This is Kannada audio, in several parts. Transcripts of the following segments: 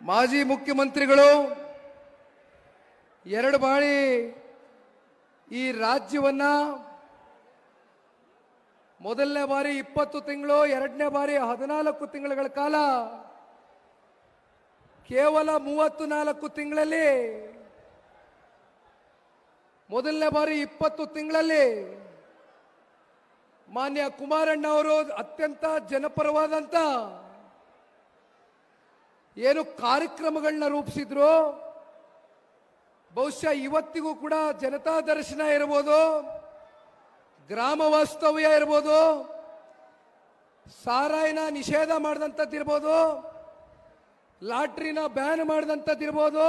ಮಾಜಿ ಮುಖ್ಯಮಂತ್ರಿಗಳು ಎರಡು ಬಾರಿ ಈ ರಾಜ್ಯವನ್ನ ಮೊದಲನೇ ಬಾರಿ ಇಪ್ಪತ್ತು ತಿಂಗಳು, ಎರಡನೇ ಬಾರಿ ಹದಿನಾಲ್ಕು ತಿಂಗಳುಗಳ ಕಾಲ ಕೇವಲ ಮೂವತ್ತು ನಾಲ್ಕು ತಿಂಗಳಲ್ಲಿ, ಮೊದಲನೇ ಬಾರಿ ಇಪ್ಪತ್ತು ತಿಂಗಳಲ್ಲಿ ಮಾನ್ಯ ಕುಮಾರಣ್ಣ ಅವರು ಅತ್ಯಂತ ಜನಪರವಾದಂತ ಏನು ಕಾರ್ಯಕ್ರಮಗಳನ್ನ ರೂಪಿಸಿದ್ರು, ಬಹುಶಃ ಇವತ್ತಿಗೂ ಕೂಡ ಜನತಾ ದರ್ಶನ ಇರ್ಬೋದು, ಗ್ರಾಮ ವಾಸ್ತವ್ಯ ಇರ್ಬೋದು, ಸಾರಾಯಿನ ನಿಷೇಧ ಮಾಡಿದಂಥದ್ದಿರ್ಬೋದು ಲಾಟ್ರಿನ ಬ್ಯಾನ್ ಮಾಡಿದಂಥದ್ದಿರ್ಬೋದು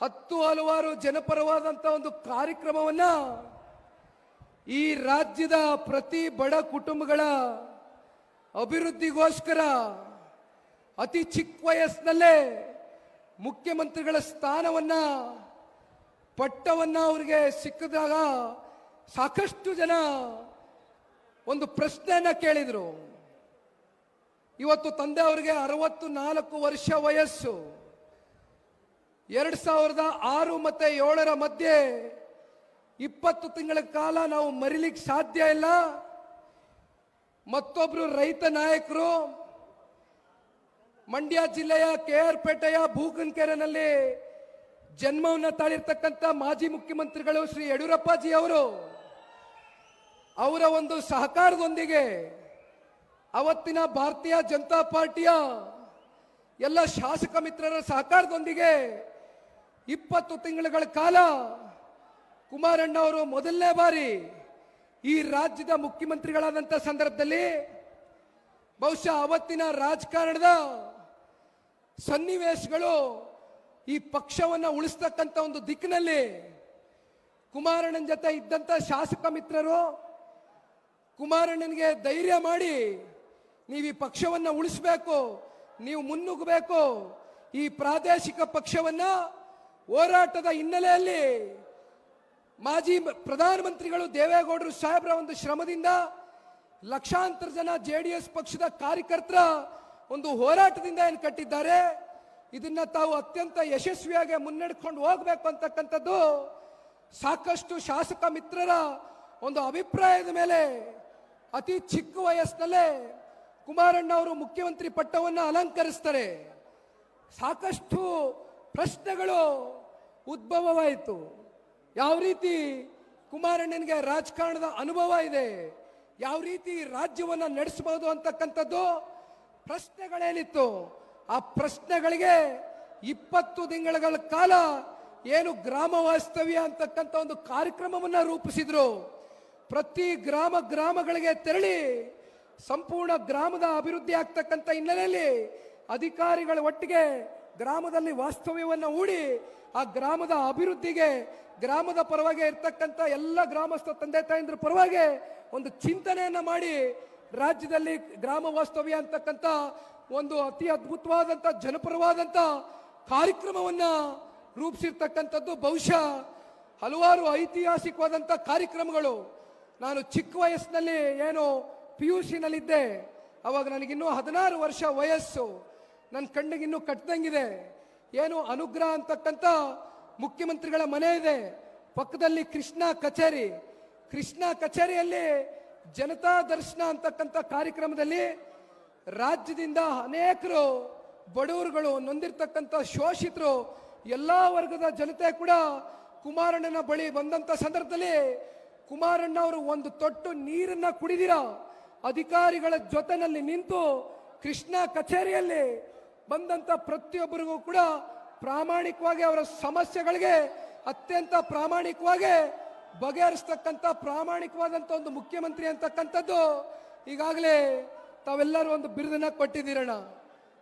ಹತ್ತು ಹಲವಾರು ಜನಪರವಾದಂಥ ಒಂದು ಕಾರ್ಯಕ್ರಮವನ್ನ ಈ ರಾಜ್ಯದ ಪ್ರತಿ ಬಡ ಕುಟುಂಬಗಳ ಅಭಿವೃದ್ಧಿಗೋಸ್ಕರ ಅತಿ ಚಿಕ್ಕ ವಯಸ್ಸಿನಲ್ಲೇ ಮುಖ್ಯಮಂತ್ರಿಗಳ ಸ್ಥಾನವನ್ನ, ಪಟ್ಟವನ್ನ ಅವರಿಗೆ ಸಿಕ್ಕಿದಾಗ ಸಾಕಷ್ಟು ಜನ ಒಂದು ಪ್ರಶ್ನೆಯನ್ನ ಕೇಳಿದ್ರು. ಇವತ್ತು ತಂದೆ ಅವರಿಗೆ ಅರವತ್ತು ನಾಲ್ಕು ವರ್ಷ ವಯಸ್ಸು. ಎರಡ್ ಸಾವಿರದ ಆರು ಮತ್ತೆ ಏಳರ ಮಧ್ಯೆ ಇಪ್ಪತ್ತು ತಿಂಗಳ ಕಾಲ ನಾವು ಮರಿಲಿಕ್ಕೆ ಸಾಧ್ಯ ಇಲ್ಲ. ಮತ್ತೊಬ್ರು ರೈತ ನಾಯಕರು ಮಂಡ್ಯ ಜಿಲ್ಲೆಯ ಕೆ ಆರ್ ಪೇಟೆಯ ಬೂಕನ್ಕೆರೆನಲ್ಲಿ ಜನ್ಮವನ್ನು ತಾಳಿರ್ತಕ್ಕಂಥ ಮಾಜಿ ಮುಖ್ಯಮಂತ್ರಿಗಳು ಶ್ರೀ ಯಡಿಯೂರಪ್ಪಾಜಿ ಅವರು. ಅವರ ಒಂದು ಸಹಕಾರದೊಂದಿಗೆ ಅವತ್ತಿನ ಭಾರತೀಯ ಜನತಾ ಪಾರ್ಟಿಯ ಎಲ್ಲ ಶಾಸಕ ಮಿತ್ರರ ಸಹಕಾರದೊಂದಿಗೆ ಇಪ್ಪತ್ತು ತಿಂಗಳುಗಳ ಕಾಲ ಕುಮಾರಣ್ಣ ಅವರು ಮೊದಲನೇ ಬಾರಿ ಈ ರಾಜ್ಯದ ಮುಖ್ಯಮಂತ್ರಿಗಳಾದಂಥ ಸಂದರ್ಭದಲ್ಲಿ ಬಹುಶಃ ಅವತ್ತಿನ ರಾಜಕಾರಣದ ಸನ್ನಿವೇಶಗಳು ಈ ಪಕ್ಷವನ್ನು ಉಳಿಸ್ತಕ್ಕಂಥ ಒಂದು ದಿಕ್ಕಿನಲ್ಲಿ ಕುಮಾರಣ್ಣನ ಜೊತೆ ಇದ್ದಂಥ ಶಾಸಕ ಮಿತ್ರರು ಕುಮಾರಣ್ಣನಿಗೆ ಧೈರ್ಯ ಮಾಡಿ ನೀವು ಈ ಪಕ್ಷವನ್ನು ಉಳಿಸಬೇಕು, ನೀವು ಮುನ್ನುಗ್ಗಬೇಕು, ಈ ಪ್ರಾದೇಶಿಕ ಪಕ್ಷವನ್ನು ಹೋರಾಟದ ಹಿನ್ನೆಲೆಯಲ್ಲಿ ಮಾಜಿ ಪ್ರಧಾನಮಂತ್ರಿಗಳು ದೇವೇಗೌಡರು ಸಾಹೇಬರ ಒಂದು ಶ್ರಮದಿಂದ ಲಕ್ಷಾಂತರ ಜನ ಜೆ ಡಿ ಎಸ್ ಪಕ್ಷದ ಕಾರ್ಯಕರ್ತರ ಒಂದು ಹೋರಾಟದಿಂದ ಏನು ಕಟ್ಟಿದ್ದಾರೆ? ಇದನ್ನ ತಾವು ಅತ್ಯಂತ ಯಶಸ್ವಿಯಾಗಿ ಮುನ್ನಡೆಕೊಂಡು ಹೋಗ್ಬೇಕು ಅಂತಕ್ಕಂಥದ್ದು ಸಾಕಷ್ಟು ಶಾಸಕ ಮಿತ್ರರ ಒಂದು ಅಭಿಪ್ರಾಯದ ಮೇಲೆ ಅತಿ ಚಿಕ್ಕ ವಯಸ್ಸಿನಲ್ಲೇ ಕುಮಾರಣ್ಣ ಅವರು ಮುಖ್ಯಮಂತ್ರಿ ಪಟ್ಟವನ್ನು ಅಲಂಕರಿಸ್ತಾರೆ. ಸಾಕಷ್ಟು ಪ್ರಶ್ನೆಗಳು ಉದ್ಭವವಾಯಿತು. ಯಾವ ರೀತಿ ಕುಮಾರಣ್ಣನಿಗೆ ರಾಜಕಾರಣದ ಅನುಭವ ಇದೆ? ಯಾವ ರೀತಿ ರಾಜ್ಯವನ್ನು ನಡೆಸಬಹುದು ಅಂತಕ್ಕಂಥದ್ದು ಪ್ರಶ್ನೆಗಳೇನಿತ್ತು? ಆ ಪ್ರಶ್ನೆಗಳಿಗೆ ಇಪ್ಪತ್ತು ತಿಂಗಳ ಕಾಲ ಏನು ಗ್ರಾಮ ವಾಸ್ತವ್ಯ ಅಂತಕ್ಕಂಥ ಒಂದು ಕಾರ್ಯಕ್ರಮವನ್ನ ರೂಪಿಸಿದ್ರು. ಪ್ರತಿ ಗ್ರಾಮ ಗ್ರಾಮಗಳಿಗೆ ತೆರಳಿ ಸಂಪೂರ್ಣ ಗ್ರಾಮದ ಅಭಿವೃದ್ಧಿ ಆಗ್ತಕ್ಕಂಥ ಹಿನ್ನೆಲೆಯಲ್ಲಿ ಅಧಿಕಾರಿಗಳ ಒಟ್ಟಿಗೆ ಗ್ರಾಮದಲ್ಲಿ ವಾಸ್ತವ್ಯವನ್ನ ಹೂಡಿ ಆ ಗ್ರಾಮದ ಅಭಿವೃದ್ಧಿಗೆ, ಗ್ರಾಮದ ಪರವಾಗಿ ಇರ್ತಕ್ಕಂಥ ಎಲ್ಲ ಗ್ರಾಮಸ್ಥ ತಂದೆ ತಾಯಂದ್ರ ಪರವಾಗಿ ಒಂದು ಚಿಂತನೆಯನ್ನ ಮಾಡಿ ರಾಜ್ಯದಲ್ಲಿ ಗ್ರಾಮ ವಾಸ್ತವ್ಯ ಅಂತಕ್ಕಂಥ ಒಂದು ಅತಿ ಅದ್ಭುತವಾದಂಥ, ಜನಪರವಾದಂಥ ಕಾರ್ಯಕ್ರಮವನ್ನ ರೂಪಿಸಿರ್ತಕ್ಕಂಥದ್ದು ಬಹುಶಃ ಹಲವಾರು ಐತಿಹಾಸಿಕವಾದಂಥ ಕಾರ್ಯಕ್ರಮಗಳು. ನಾನು ಚಿಕ್ಕ ವಯಸ್ಸಿನಲ್ಲಿ ಏನು ಪಿ ಯು ಸಿನಲ್ಲಿದ್ದೆ ಅವಾಗ ನನಗಿನ್ನೂ ಹದಿನಾರು ವರ್ಷ ವಯಸ್ಸು. ನನ್ನ ಕಣ್ಣಿಗಿನ್ನೂ ಕಟ್ಟದಂಗಿದೆ ಏನು ಅನುಗ್ರಹ ಅಂತಕ್ಕಂಥ ಮುಖ್ಯಮಂತ್ರಿಗಳ ಮನೆ ಇದೆ. ಪಕ್ಕದಲ್ಲಿ ಕೃಷ್ಣ ಕಚೇರಿ. ಕೃಷ್ಣ ಕಚೇರಿಯಲ್ಲಿ ಜನತಾ ದರ್ಶನ ಅಂತಕ್ಕಂಥ ಕಾರ್ಯಕ್ರಮದಲ್ಲಿ ರಾಜ್ಯದಿಂದ ಅನೇಕರು ಬಡವರುಗಳು ನೊಂದಿರ್ತಕ್ಕಂಥ ಶೋಷಿತರು, ಎಲ್ಲ ವರ್ಗದ ಜನತೆ ಕೂಡ ಕುಮಾರಣ್ಣನ ಬಳಿ ಬಂದಂತ ಸಂದರ್ಭದಲ್ಲಿ, ಕುಮಾರಣ್ಣ ಅವರು ಒಂದು ತೊಟ್ಟು ನೀರನ್ನ ಕುಡಿದಿರ, ಅಧಿಕಾರಿಗಳ ಜೊತೆನಲ್ಲಿ ನಿಂತು ಕೃಷ್ಣ ಕಚೇರಿಯಲ್ಲಿ ಬಂದಂತ ಪ್ರತಿಯೊಬ್ಬರಿಗೂ ಕೂಡ ಪ್ರಾಮಾಣಿಕವಾಗಿ ಅವರ ಸಮಸ್ಯೆಗಳಿಗೆ ಅತ್ಯಂತ ಪ್ರಾಮಾಣಿಕವಾಗಿ ಬಗೆಹರಿಸ್ತಕ್ಕಂಥ ಪ್ರಾಮಾಣಿಕವಾದಂಥ ಒಂದು ಮುಖ್ಯಮಂತ್ರಿ ಅಂತಕ್ಕಂಥದ್ದು ಈಗಾಗಲೇ ತಾವೆಲ್ಲರೂ ಒಂದು ಬಿರುದನ್ನ ಕೊಟ್ಟಿದ್ದೀರಣ್ಣ.